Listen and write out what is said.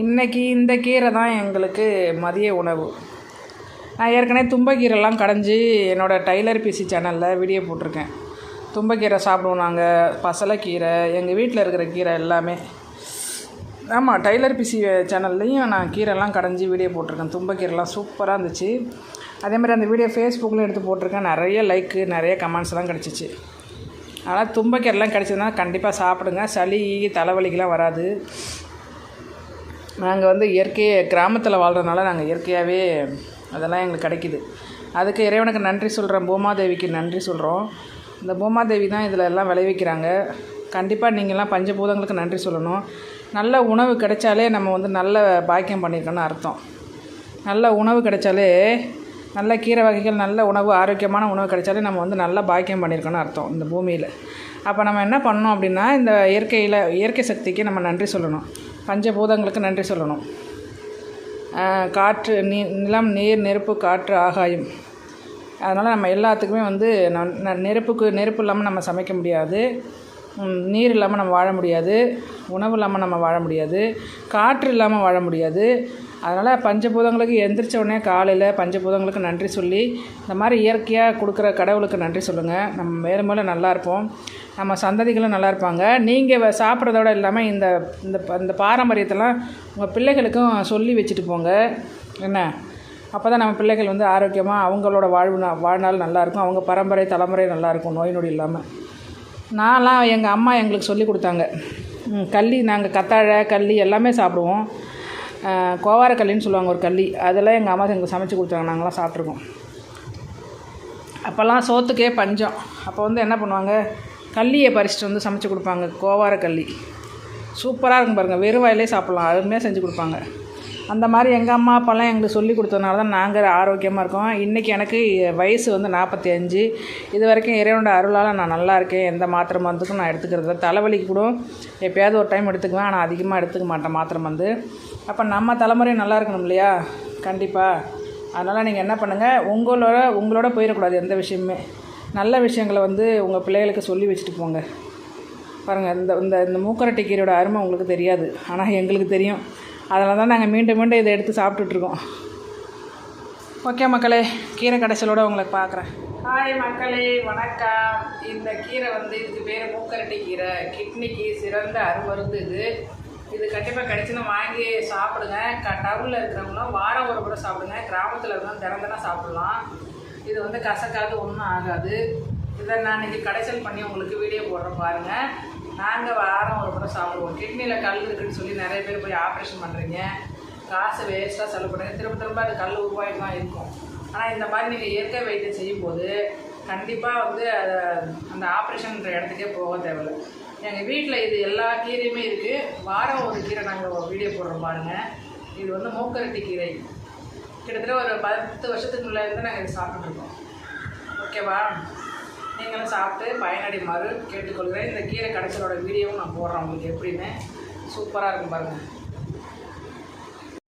இன்னைக்கு இந்த கீரை தான் எங்களுக்கு மதிய உணவு. நான் ஏற்கனவே தும்பக்கீரைலாம் கடைஞ்சி என்னோடய டைலர் பிசி சேனலில் வீடியோ போட்டிருக்கேன். தும்பக்கீரை சாப்பிடுவோம் நாங்கள் பசலைக்கீரை எங்கள் வீட்டில் இருக்கிற கீரை எல்லாமே. ஆமாம் டைலர் பிசி சேனல்லையும் நான் கீரைலாம் கடைஞ்சி வீடியோ போட்டிருக்கேன். தும்பக்கீரைலாம் சூப்பராக இருந்துச்சு. அதே மாதிரி அந்த வீடியோ ஃபேஸ்புக்கில் எடுத்து போட்டிருக்கேன். நிறைய லைக்கு நிறைய கமெண்ட்ஸ்லாம் கிடச்சிச்சு. அதனால் தும்பக்கீரைலாம் கிடச்சதுனா கண்டிப்பாக சாப்பிடுங்க. சளி தலைவலிக்கெலாம் வராது. நாங்கள் வந்து இயற்கையை கிராமத்தில் வாழ்கிறதுனால நாங்கள் இயற்கையாகவே அதெல்லாம் எங்களுக்கு கிடைக்கிது. அதுக்கு இறைவனுக்கு நன்றி சொல்கிறேன் பூமாதேவிக்கு நன்றி சொல்கிறோம் இந்த பூமாதேவி தான் இதில் எல்லாம் விளைவிக்கிறாங்க. கண்டிப்பாக நீங்கள்லாம் பஞ்சபூதங்களுக்கு நன்றி சொல்லணும். நல்ல உணவு கிடைச்சாலே நம்ம வந்து நல்ல பாக்கியம் பண்ணியிருக்கோன்னு அர்த்தம். நல்ல உணவு கிடைச்சாலே நல்ல கீரை வகைகள் நல்ல உணவு ஆரோக்கியமான உணவு கிடைச்சாலே நம்ம வந்து நல்லா பாக்கியம் பண்ணியிருக்கோன்னு அர்த்தம் இந்த பூமியில். அப்போ நம்ம என்ன பண்ணோம் அப்படின்னா இந்த இயற்கையில் இயற்கை சக்திக்கு நம்ம நன்றி சொல்லணும். பஞ்சபூதங்களுக்கு நன்றி சொல்லணும். காற்று நீ நிலம் நீர் நெருப்பு காற்று ஆகாயம். அதனால் நம்ம எல்லாத்துக்குமே வந்து ந- நெருப்புக்கு நெருப்பு இல்லாமல் நம்ம சமைக்க முடியாது. நீர் இல்லாமல் நம்ம வாழ முடியாது உணவு இல்லாமல் நம்ம வாழ முடியாது காற்று இல்லாமல் வாழ முடியாது. அதனால் பஞ்சபூதங்களுக்கு எந்திரிச்ச உடனே காலையில் பஞ்சபூதங்களுக்கு நன்றி சொல்லி இந்த மாதிரி இயற்கையாக கொடுக்குற கடவுளுக்கு நன்றி சொல்லுங்கள் நம்ம மேலும் மேலும் நல்லா இருப்போம். நம்ம சந்ததிகளும் நல்லா இருப்பாங்க. நீங்கள் சாப்பிட்றதோட இல்லாமல் இந்த இந்த இந்த பாரம்பரியத்தெல்லாம் உங்கள் பிள்ளைகளுக்கும் சொல்லி வச்சுட்டு போங்க. என்ன? அப்போ தான் நம்ம பிள்ளைகள் வந்து ஆரோக்கியமாக அவங்களோட வாழ்வு வாழ்நாள் நல்லாயிருக்கும் அவங்க பரம்பரை தலைமுறை நல்லாயிருக்கும் நோய் நொடி இல்லாமல் நான்லாம் எங்கள் அம்மா எங்களுக்கு சொல்லி கொடுத்தாங்க. கள்ளி நாங்கள் கத்தாழை கள்ளி எல்லாமே சாப்பிடுவோம். கோவார கள்ளின்னு சொல்லுவாங்க ஒரு கள்ளி. அதெல்லாம் எங்கள் அம்மா எங்களுக்கு சமைச்சு கொடுத்தாங்க. நாங்களாம் சாப்பிட்ருக்கோம். அப்போல்லாம் சோத்துக்கே பஞ்சம். அப்போ வந்து என்ன பண்ணுவாங்க? கள்ளியை பறிச்சுட்டு வந்து சமைச்சு கொடுப்பாங்க. கோவார கல்லி சூப்பராக இருக்கும் பாருங்கள் வெறும் வாயிலே சாப்பிட்லாம். அருமையாக செஞ்சு கொடுப்பாங்க. அந்த மாதிரி எங்கள் அம்மா அப்பாலாம் எங்களுக்கு சொல்லி கொடுத்ததுனால தான் நாங்கள் ஆரோக்கியமாக இருக்கோம். இன்றைக்கி எனக்கு வயசு வந்து நாற்பத்தி அஞ்சு இது வரைக்கும் இறைவனோட அருளால் நான் நல்லா இருக்கேன். எந்த மாத்திரை மருந்துக்கும் நான் எடுத்துக்கிறது தலைவலிக்கு கூட எப்போயாவது ஒரு டைம் எடுத்துக்குவேன். ஆனால் அதிகமாக எடுத்துக்க மாட்டேன் மாத்திரை மருந்து. அப்போ நம்ம தலைமுறை நல்லா இருக்கணும் இல்லையா? கண்டிப்பாக அதனால் நீங்கள் என்ன பண்ணுங்கள் உங்களோட உங்களோட போயிடக்கூடாது எந்த விஷயமுமே. நல்ல விஷயங்களை வந்து உங்கள் பிள்ளைகளுக்கு சொல்லி வச்சுட்டு போங்க. பாருங்கள் இந்த இந்த இந்த மூக்கரட்டை கீரையோட அருமை உங்களுக்கு தெரியாது. ஆனால் எங்களுக்கு தெரியும். அதனால தான் நாங்கள் மீண்டும் மீண்டும் இதை எடுத்து சாப்பிட்டுட்ருக்கோம். ஓகே மக்களே கீரை கடைசலோட உங்களை பார்க்குறேன். ஹாய் மக்களே வணக்கம். இந்த கீரை வந்து இதுக்கு பேர் மூக்கரட்டை கீரை. கிட்னிக்கு சிறந்த அருமருந்து இது இது கண்டிப்பாக கிடைச்சுன்னா வாங்கி சாப்பிடுங்க. க டவுனில் இருக்கிறவங்களும் வாரம் ஒரு கூட சாப்பிடுங்க. கிராமத்தில் இருக்கிறவங்க தினம் சாப்பிடலாம். இது வந்து கசக்காது ஒன்றும் ஆகாது. இதை நான் இன்னைக்கு கடைசல் பண்ணி உங்களுக்கு வீடியோ போடுறேன் பாருங்கள் நாங்கள் வாரம் ஒரு முறை சாப்பிடுவோம். கிட்னியில் கல் இருக்குன்னு சொல்லி நிறைய பேர் போய் ஆப்ரேஷன் பண்ணுறீங்க காசு வேஸ்ட்டாக செலவு பண்ணுறீங்க திரும்ப திரும்ப அது கல் உருவாகிட்டு தான் இருக்கும். ஆனால் இந்த மாதிரி நீங்கள் இயற்கை வைத்தியம் செய்யும்போது கண்டிப்பாக வந்து அதை அந்த ஆப்ரேஷன்ற இடத்துக்கே போக தேவையில்லை. எங்கள் வீட்டில் இது எல்லா கீரையுமே இருக்குது வாரம் ஒரு கீரை நாங்கள் வீடியோ போடுறோம் பாருங்கள் இது வந்து மூக்கரட்டி கீரை. கிட்டத்தட்ட ஒரு பத்து வருஷத்துக்கு முன்னாடி இருந்து நாங்கள் இது சாப்பிட்டுருக்கோம் ஓகேவா நீங்களும் சாப்பிட்டு பயனடைமாறு கேட்டுக்கொள்கிறேன். இந்த கீரை கடைசலோட வீடியோவும் நான் போடுறேன் உங்களுக்கு எப்படின்னு. சூப்பராக இருக்கும் பாருங்கள்